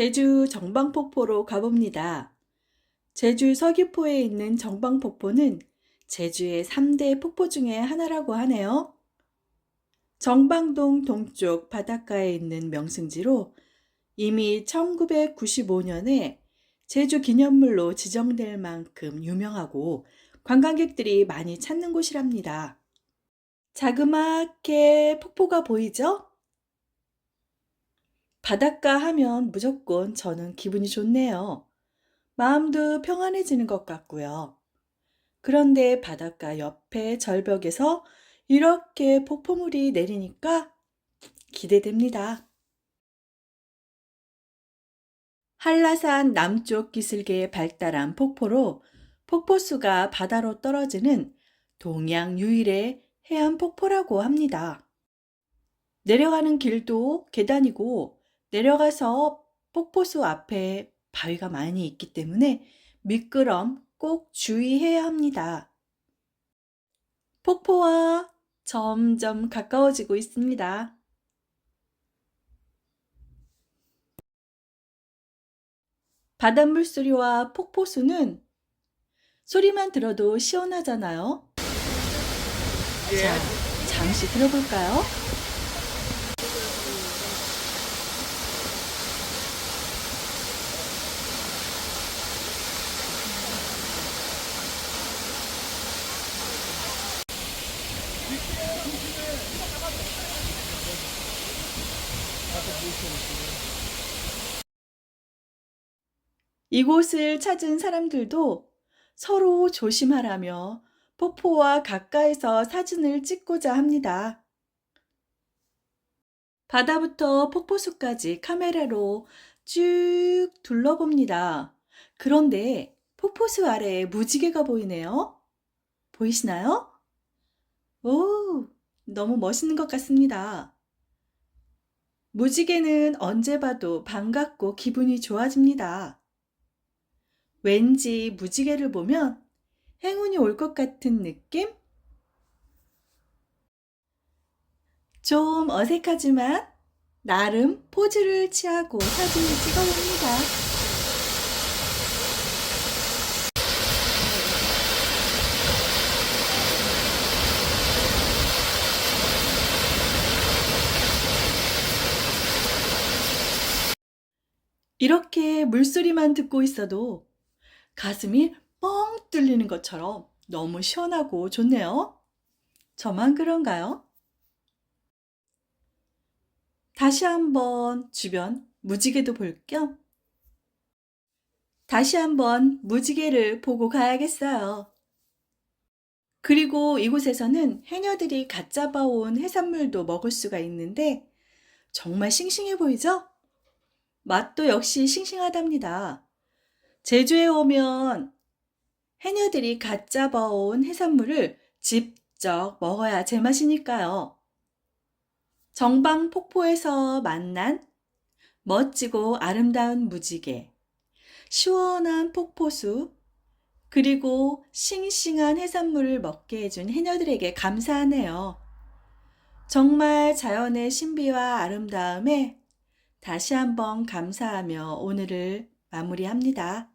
제주 정방폭포로 가봅니다. 제주 서귀포에 있는 정방폭포는 제주의 3대 폭포 중에 하나라고 하네요. 정방동 동쪽 바닷가에 있는 명승지로 이미 1995년에 제주 기념물로 지정될 만큼 유명하고 관광객들이 많이 찾는 곳이랍니다. 자그맣게 폭포가 보이죠? 바닷가 하면 무조건 저는 기분이 좋네요. 마음도 평안해지는 것 같고요. 그런데 바닷가 옆에 절벽에서 이렇게 폭포물이 내리니까 기대됩니다. 한라산 남쪽 기슭에 발달한 폭포로 폭포수가 바다로 떨어지는 동양 유일의 해안 폭포라고 합니다. 내려가는 길도 계단이고 내려가서 폭포수 앞에 바위가 많이 있기 때문에 미끄럼 꼭 주의해야 합니다. 폭포와 점점 가까워지고 있습니다. 바닷물 소리와 폭포수는 소리만 들어도 시원하잖아요. 자, 잠시 들어볼까요? 이곳을 찾은 사람들도 서로 조심하라며 폭포와 가까이서 사진을 찍고자 합니다. 바다부터 폭포수까지 카메라로 쭉 둘러봅니다. 그런데 폭포수 아래에 무지개가 보이네요. 보이시나요? 오, 너무 멋있는 것 같습니다. 무지개는 언제 봐도 반갑고 기분이 좋아집니다. 왠지 무지개를 보면 행운이 올 것 같은 느낌? 좀 어색하지만 나름 포즈를 취하고 사진을 찍어봅니다. 이렇게 물소리만 듣고 있어도 가슴이 뻥 뚫리는 것처럼 너무 시원하고 좋네요. 저만 그런가요? 다시 한번 주변 무지개도 볼 겸 다시 한번 무지개를 보고 가야겠어요. 그리고 이곳에서는 해녀들이 갓 잡아온 해산물도 먹을 수가 있는데 정말 싱싱해 보이죠? 맛도 역시 싱싱하답니다. 제주에 오면 해녀들이 갓 잡아온 해산물을 직접 먹어야 제맛이니까요. 정방 폭포에서 만난 멋지고 아름다운 무지개, 시원한 폭포수, 그리고 싱싱한 해산물을 먹게 해준 해녀들에게 감사하네요. 정말 자연의 신비와 아름다움에 다시 한번 감사하며 오늘을 마무리합니다.